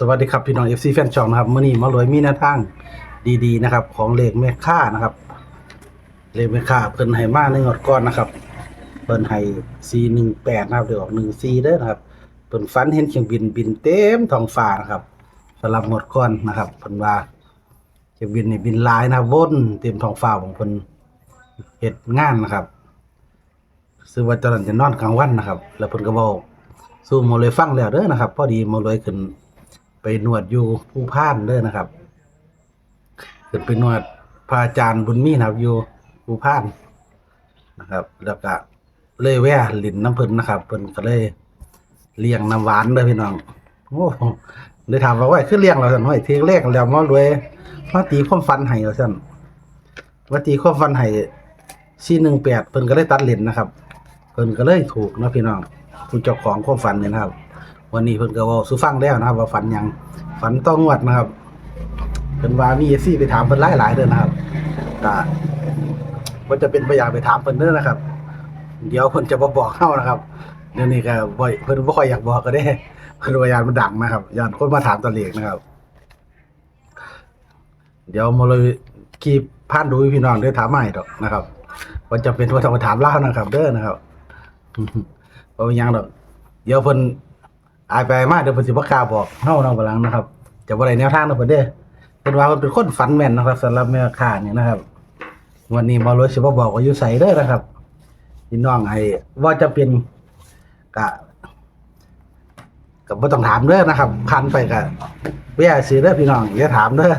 สวัสดีครับพี่น้อง FC แฟนช่องนะครับมื่อนี้มารวยมีแนวทางดีๆนะครับ ของเลขแม่ค่านะครับ เลขแม่ค่าเพิ่นให้มาในงวดก่อนนะครับเพิ่นให้418นะครับเดี๋ยวออก14เด้อนะครับเพิ่นฝันเห็นเครื่องบินบินเต็มท้องฟ้านะครับสำหรับงวดก่อนนะครับเพิ่นว่าเครื่องบินนี่บินลายนะวนเต็มท้องฟ้าของเพิ่นเฮ็ดงานนะครับซึ่งว่าตอนนั้นจะนอนกลางวันนะครับ แล้วเพิ่นก็บอกสู้มอเลยฟังแล้วเด้อนะครับ พอดีมอเลยขึ้น ไปนวดอยู่ผู้พานเด้อนะครับขึ้นไปนวดพระอาจารย์บุญมีนะครับอยู่ผู้พานนะครับ แล้วก็เลยแวะลินน้ำเพิ่นนะครับเพิ่นก็เลยเลี้ยงน้ำหวานเด้อพี่น้องโอ้เลยถามว่าว่าคือเลี้ยงเราสั่นห้อยเทียงเลขแล้วมอรวยมาตีความฝันให้เราสั่นว่าตีความฝันให้418เพิ่นก็เลยตัดเลนนะครับ เพิ่นก็เลยถูกนะพี่น้องผู้เจ้าของความฝันเนี่ยนะครับ วันนี้เพิ่นก็เว้าสู่ฟังแล้วนะครับ ว่าฝันหยังฝันต้องวดนะครับเพิ่นว่ามี FC ไปถามเพิ่นหลายๆเด้อนะครับก็ว่าจะเป็นไปอยากไปถามเพิ่นเด้อนะครับ เดี๋ยวเพิ่นจะบ่บอกเฮานะครับเดี๋ยวนี้ก็บ่เพิ่นบ่ค่อยอยากบอกก็ได้เพิ่นว่ายานมันดังนะครับยานคนมาถามตะเลกนะครับ เดี๋ยวมาเลยคีบผ่านรู้พี่น้องด้ถามใหม่ดอกนะครับว่าจะเป็นว่าต้องมาถามเล่านะครับ เด้อนะครับเพราะว่าหยังดอก เดี๋ยวเพิ่น อายไปมาเดี๋ยวเพิ่นสิบ่กล้าบอกเฮาน้องบลังนะครับจะบ่ได้แนวทางเนาะเพิ่นเด้อเพิ่นว่าเพิ่นเป็นคนฝันแม่นนะครับสำหรับแม่ค้าเนี่ยนะครับ วันนี้บ่รู้สิบ่บอกว่าอยู่ไสเด้อนะครับพี่น้องให้ว่าจะเป็นกะก็บ่ต้องถามเด้อนะครับคันไปก็แย่สิเด้อพี่น้องอย่าถามเด้อ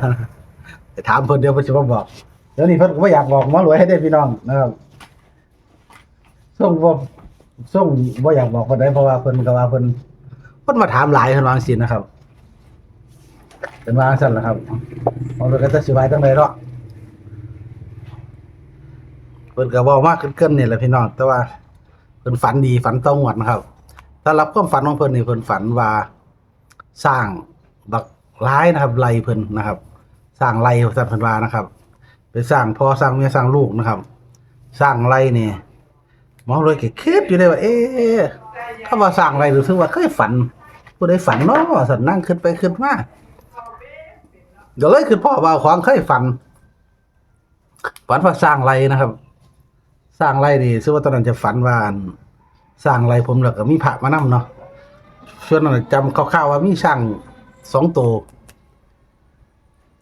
ถามเพิ่นเดี๋ยวเพิ่นสิบ่บอกเดี๋ยวนี้เพิ่นก็บ่อยากบอกหมอรวยให้ได้พี่น้องนะครับส่งบ่ส่งบ่อยากบอกเพิ่นได้เพราะว่าเพิ่นก็ว่าเพิ่น เพิ่นมาถามหลายเพิ่นวางซี่นะครับ เป็นวางซั่นล่ะครับมอรวยก็จะสิว่าจังไดเนาะเพิ่นก็เว้ามากเกินๆนี่ยแหละพี่น้องแต่ว่าเพิ่นฝันดีฝันต้องหวดนะครับถ้ารับความฝันของเพิ่นนี่เพิ่นฝันว่าสร้างบักร้ายนะครับไล่เพิ่นนะครับ สร้างไรสัตว์พันวานะครับไปสร้างพ่อสร้างเมียสร้างลูกนะครับ สร้างไรเนี่ยมองเลยเก็คิดอยู่เลยว่าเอ๊ะถ้าว่าสร้างไรหรือถือว่าเคยฝัน ผู้ใดฝันเนาะสัตว์นั่งขึ้นไปขึ้นมาเดี๋ยวเลยขึ้นพ่อว่าของเคยฝันฝันว่าสร้างไรนะครับ สร้างไรนี่ซึ่งว่าตอนนั้นจะฝันว่าสร้างไรผมแล้วก็มีพระมานํเนาะส่วนนั้นจำคร่าวๆว่ามีช่างสองตัว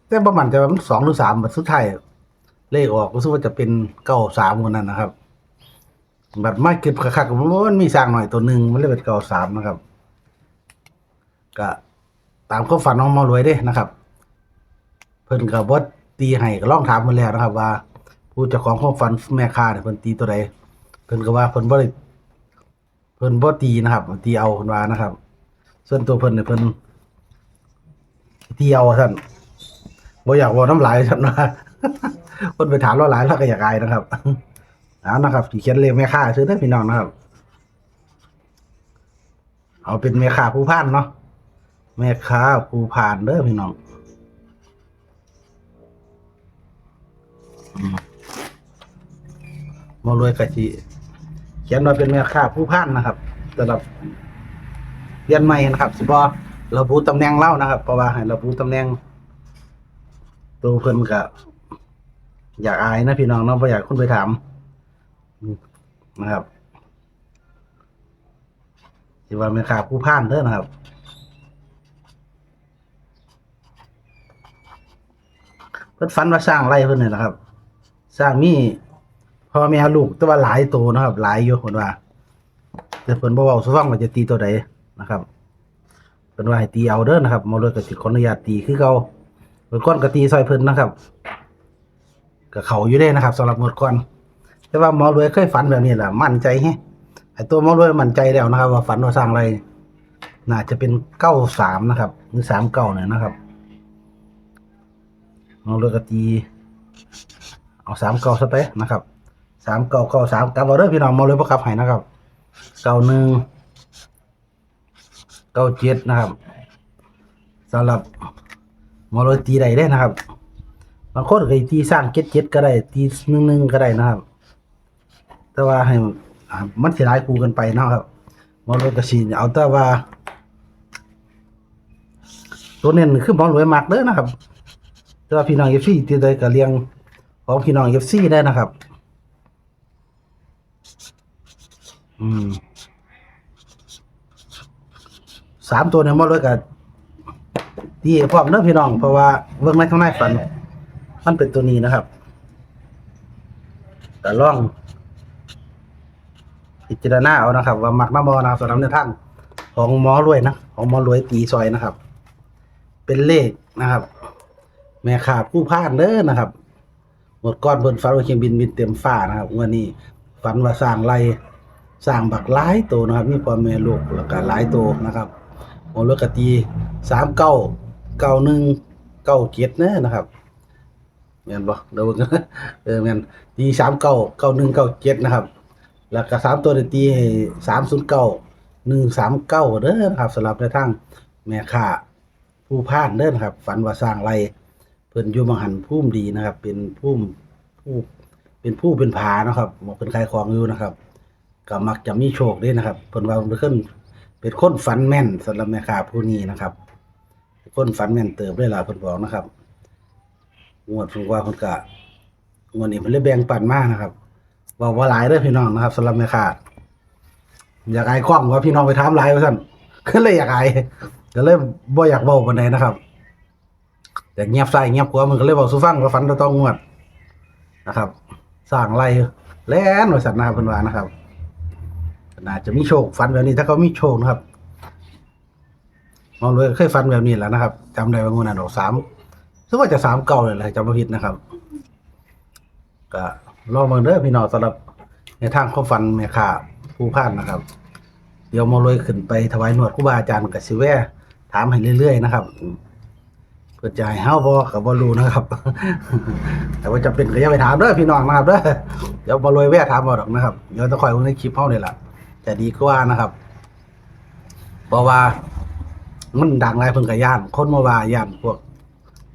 แต่ประมาณจะมันสองหรือสามบัดสุดท้ายเลขออกรู้สึกว่าจะเป็นเก้าสามคนนั้นนะครับ บัดไม่เก็บคักๆมันมีสร้างหน่อยตัวหนึ่งมันเลยเป็นเก้าสามนะครับ ก็ตามความฝันน้องมารวยเด้นะครับ เพิ่นกับบดตีให้ก็ลองถามเพิ่นแล้วนะครับ ว่า ผู้เจ้าของความฝันแม่ค้าเนี่ยเพิ่นตีตัวใดเพิ่นก็ว่าเพิ่นบ่ได้เพิ่นบ่ตีนะครับตีเอาเพิ่นว่านะครับ ส่วนตัวเพิ่นเนี่ยเพิ่นตีเอาท่านบ่อยากบอกน้ำลายฉันว่าคนไปถามเราหลายเราก็อยากอายนะครับเอานะครับที่เขียนเลขแม่ค้าซื้อได้อพี่น้องนะครับ เอาเป็นแม่ค้าผู้พานเนาะ แม่ค้าผู้พานเด้อพี่น้องมารวยกะจิเขียนว่าเป็นแม่ค้าผู้พานนะครับสำหรับเรียนใหม่นะครับสิบอระบุตำแหน่งเล่านะครับ เพราะว่าให้ระบุตำแหน่ง ตัวเพิ่นก็อยากอายนะพี่น้องเนาะบ่อยากคุณไปถามนะครับสิว่าเป็นขาผู้พ่านเด้อนะครับ เพิ่นฝันว่าสร้างไรเพิ่นนี่นะครับ สร้างมีพ่อแม่ลูกแต่ว่าหลายตัวนะครับ หลายอยู่เพิ่นว่า แต่เพิ่นบ่เว้าสู่ฟังว่าจะตีตัวใดนะครับเพิ่นว่าให้ตีเอาเด้อนะครับมาเลยก็สิขออนุญาตตีคือเก่าหมดก้อนกะตีซอยเพิ่นนะครับกับเขาอยู่ได้นะครับสำหรับหมดก้อน แต่ว่าหมอรวยเคยฝันแบบนี้แหละมั่นใจฮะไอตัวหมอรวยมั่นใจแล้วนะครับ ว่าฝันว่าสร้างอะไร น่าจะเป็นเก้าสามนะครับหรือสามเก้าเนี่ยนะครับ หมอรวยกะตี เอาสามเก้าซะไปนะครับสามเก้าเก้าสามกลับเอาเด้อพี่น้องมอรวยประกับให้นะครับเก้าหนึ่งเก้าเจ็ดนะครับสำหรับมอรวยตีได้ได้นะครับบางคนก็ตีสร้างเจ็ดเจ็ดก็ได้ ตีหนึ่งหนึ่งก็ได้นะครับ แต่ว่าให้มันสิหลายคูกันไปนะครับมอรวยก็สิเอาแต่ว่า ตัวเน้นคือมอรวยมักเด้อนะครับ แต่ว่าพี่น้องเอฟซีที่ได้ก็เลี้ยงของพี่น้องเอฟซีได้นะครับ อืมสามตัวเนี่ยมอรวยกับที่พร้อมเด้อพี่น้อง เพราะว่าเบิ่งในข้างในฝัน มันเป็นตัวนี้นะครับแต่ล่องพิจารณาเอานะครับ ว่ามักน้ำบอนะครับสำหรับในทางของหมอรวยนะของหมอรวยตีซอยนะครับ เป็นเลขนะครับ แม่ขาผู้พานเด้อนะครับ หมดก้อนบนฟ้าว่าเครื่องบินบินเต็มฟ้านะครับวันนี้ฝันว่าสร้างไรสร้างบักหลายตัวนะครับ มีพ่อแม่ลูกแล้วก็หลายตัวนะครับหมอรวยกตีสามเก้าเก้าหนึ่งเก้าเจ็ดเนอะนะครับเงินบ่เดี๋ยวเบิ่งกันเออเงินตีสามเก้าเก้าหนึ่งเก้าเจ็ดนะครับ แล้วก็สามตัวได้ตีสามศูนย์เก้าหนึ่งสามเก้าเด้อนะครับสำหรับในทางแม่ค้าผู้พานเด้อนะครับ ฝันว่าสร้างไร พิ่นอยู่มังหันพุ่มดีนะครับ เป็นพุ่มผู้เป็นผู้เป็นผานะครับหมอเป็นใครของอยู่นะครับก็มักจะมีโชคด้วยนะครับเพิ่นว่าเพิ่นขึ้นเป็นคนฝันแม่นสำหรับแม่ค้าผู้นี้นะครับเป็นคนฝันแม่นเติบได้ล่ะเพิ่นบอกนะครับงวดพิ่นว่าเพิ่นก็งวดนี้เพิ่นเลยแบ่งปันมากนะครับบอกว่าหลายเด้อพี่น้องนะครับสำหรับแม่ค้าอยากอายกล้องว่าพี่น้องไปถามหลายว่าซั่นก็เลยอยากอายก็เลยบ่อยากเว้าปานใดนะครับ แต่เงียบใส่เงียบกว่ามันก็เลยเว้าสู่ฟังว่าฝันต่ต้องงวดนะครับสร้างไรแล่นว่าซั่นนะครับเพิ่นว่านะครับน่าจะมีโชคฝันแบบนี้ ถ้าเขามีโชคนะครับมองเลยเคยฝันแบบนี้แล้วนะครับจำได้ว่างวดนั้นออก3ซึ่งว่าจะ3เก่าเลยแหละจำบ่ผิดนะครับ ก็ลองเบิ่งเด้อพี่น้องสำหรับในทางความฝันแม่ค้าผู้พานนะครับ เดี๋ยวมาเลยขึ้นไปถวายหนวดครูบาอาจารย์กับสิแวะถามให้เรื่อยๆนะครับ เพื่อจะให้เฮาบ่กับบ่รู้นะครับ แต่ว่าจะเป็นก็อย่าไปถามเด้อพี่น้องนะครับเด้อเดี๋ยวบ่รวยแวะถามเอดอกนะครับเดี๋ยวจะคอยเบิ่งในคลิปเฮานี่ล่ะจะดีกว่านะครับเพราะว่ามันดังหลายเพิ่นก็ย่านคนมาว่าย่านพวก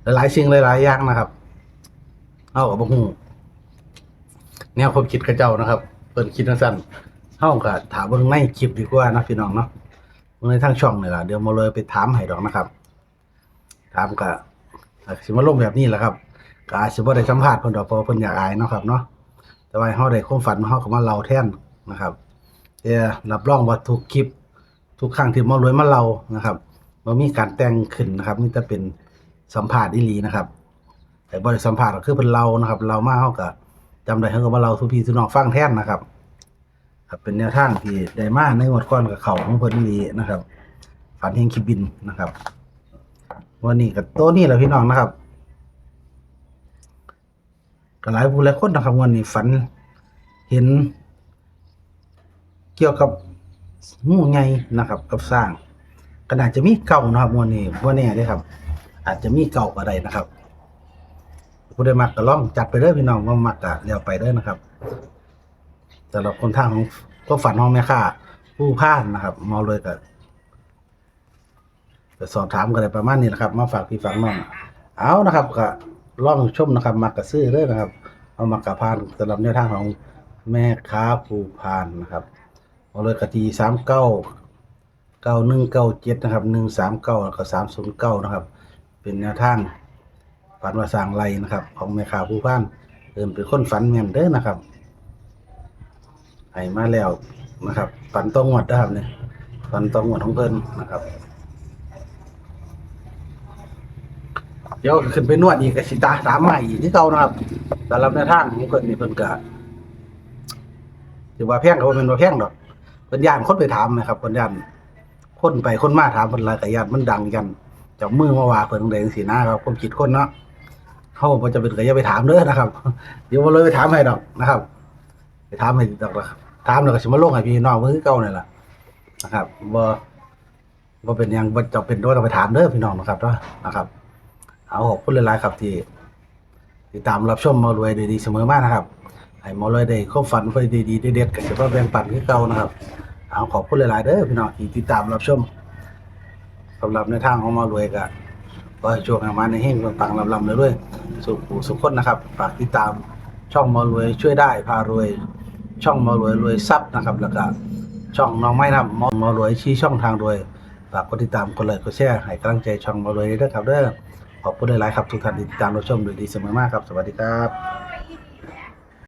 หลายๆสิ่งหลายๆอย่างนะครับเฮาก็บ่ฮู้แนวความคิดเขาเจ้านะครับเปิดคิดสั้นๆเฮาก็ถามเบิ่งในคลิปดีกว่านะพี่น้องเนาะในทางช่องนี่ล่ะเดี๋ยวมาเลยไปถามให้ดอกนะครับ ถามก็สิมาลงแบบนี้แหละครับก็อาจสิบ่ได้สัมภาษณ์เพิ่นดอกเพราะเพิ่นอยากอายเนาะครับเนาะแต่ว่าห้เฮาได้ความฝันเฮาก็มาเล่าแทนนะครับแต่รับรองว่าทุกคลิป ทุกครั้งที่มารวยมาเล่านะครับบ่มีการแต่งขึ้นนะครับมีแต่เป็นสัมภาษณ์อีหลีนะครับ แต่บ่ได้สัมภาษณ์ก็คือเพิ่นเล่านะครับเล่ามาเฮาก็จำได้เฮาก็มาเล่าสู่พี่สู่น้องฟังแทนนะครับครับเป็นแนวทางที่ได้มาในงวดก่อนกับเขาของเพิ่นนี่นะครับ ฝันเฮงคิบินนะครับ วันนี้กับโต๊ะนี่แหละพี่น้องนะครับก็หลายผู้หลายคนนะครับวันนี้ฝัน เห็น เกี่ยวกับงูใหญ่นะครับ กับสร้างก็น่าจะมีเก่านะครับวันนี้วันนี้ได้ครับ อาจจะมีเก่าก็ได้นะครับผู้ได้มักก็ลองจัดไปเด้อพี่น้องว่ามักก็เลี้ยวไปเด้อนะครับสำหรับคนทางของก็ฝันของแม่ค้าผู้พานนะครับ เมาเลยก็ จะสอบถามกันได้ประมาณนี้แหละครับ มาฝากพี่ฝากน้องเอานะครับก็ลองชมนะครับมักก็ซื้อเด้อนะครับ เอามักกะพานสำหรับแนวทางของแม่ค้าผู้พานนะครับเมาเลยกะทีสามเก้าเก้าหนึ่งเก้าเจ็ดนะครับหนึ่งสามเก้าแล้วก็สามศูนย์เก้านะครับ เป็นแนวทางฝันว่าสร้างไรนะครับ ของแม่ค้าผู้พันเอินเป็นคนฝันแม่นเด้อนะครับให้มาแล้วนะครับฝันต้องงวดนะครับเนี่ยฝันต้องงวดของเพิ่นนะครับ เดี๋ยวขึ้นไปนวดอีกกสิตาถามใหม่อีกที่เก่านะครับสำหรับในทางของเพิ่นนี่เพิ่นก็ถือว่าแพงก็บ่แม่นว่าแพงดอกเพิ่นย่านคนไปถามนะครับเพิ่นย่านคนไปคนมาถามเพิ่นหลายก็ย่านมันดังกันจับมือมาว่าเพิ่นจังใดจังซี่นะครับความคิดคนเนาะเขาบ่จะเป็นก็อย่าไปถามเด้อนะครับ เดี๋ยวมาเลยไปถามให้ดอกนะครับ ไปถามให้ดอกนะครับถามแล้วก็สิมาลงให้พี่น้องเพิ่นคือเก่านี่ล่ะนะครับบ่บ่เป็นหยังบ่จำเป็นต้องไปถามเด้อพี่น้องนะครับเนาะนะครับ เอาขอบคุณหลายๆครับที่ติดตามรับชมมารวยดีๆเสมอมานะครับให้มารวยได้ความฝันเพิ่นดีๆเด็ดๆก็สิมาะแบ่งปันคือเก่านะครับ เอาขอบคุณหลายๆเด้อพี่น้องที่ติดตามรับชมสำหรับในทางของมารวยก็ก็ให้โชคให้มาในเฮงปังๆลำๆเลยด้วยสุขสุขคนนะครับฝากติดตามช่องมารวยช่วยได้พารวย ช่องมารวยรวยทรัพย์นะครับ แล้วก็ช่องน้องไม้นำมมารวยชี้ช่องทางรวยฝากกดติดตามกดไลค์กดแชร์ให้กำลังใจช่องมารวยด้วยครับเด้อ ขอบคุณหลายๆครับทุกท่านที่ติดตามรับชมโดยดีเสมอมากครับ สวัสดีครับ